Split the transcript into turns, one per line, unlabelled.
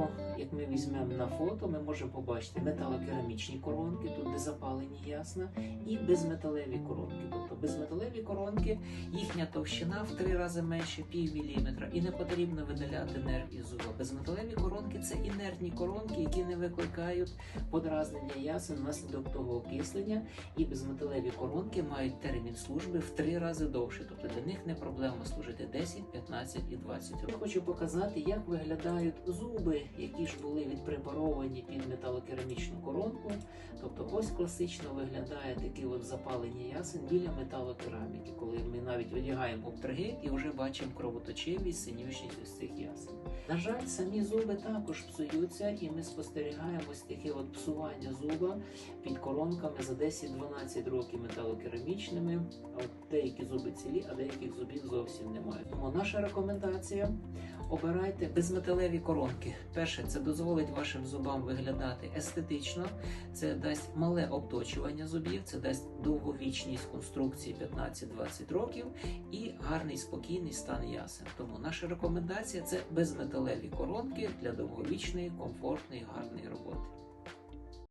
маємо, як ми візьмемо на фото, ми можемо побачити металокерамічні коронки, тут де запалені ясна, і безметалеві коронки. Тобто безметалеві коронки, їхня товщина в три рази менше пів міліметра, і не потрібно видаляти нерв із зуба. Безметалеві коронки це інертні коронки, які не викликають подразнення ясен внаслідок того окислення. І безметалеві коронки мають термін служби в три рази довше. Тобто для них не проблема служити 10, 15 і 20 років. Хочу показати, як виглядають зуби, які ж були відпрепаровані під металокерамічну коронку. Тобто, ось класично виглядає такі от запалені ясен біля металокераміки, коли ми навіть одягаємо обтриги і вже бачимо кровоточивість, синючність ось цих ясен. На жаль, самі зуби також псуються, і ми спостерігаємо ось таке от псування зуба під коронками за 10-12 років металокерамічними. От деякі зуби цілі, а деяких зубів зовсім немає. Тому наша рекомендація. Обирайте безметалеві коронки. Перше, це дозволить вашим зубам виглядати естетично, це дасть мале обточування зубів, це дасть довговічність конструкції 15-20 років і гарний спокійний стан ясен. Тому наша рекомендація це безметалеві коронки для довговічної, комфортної, гарної роботи.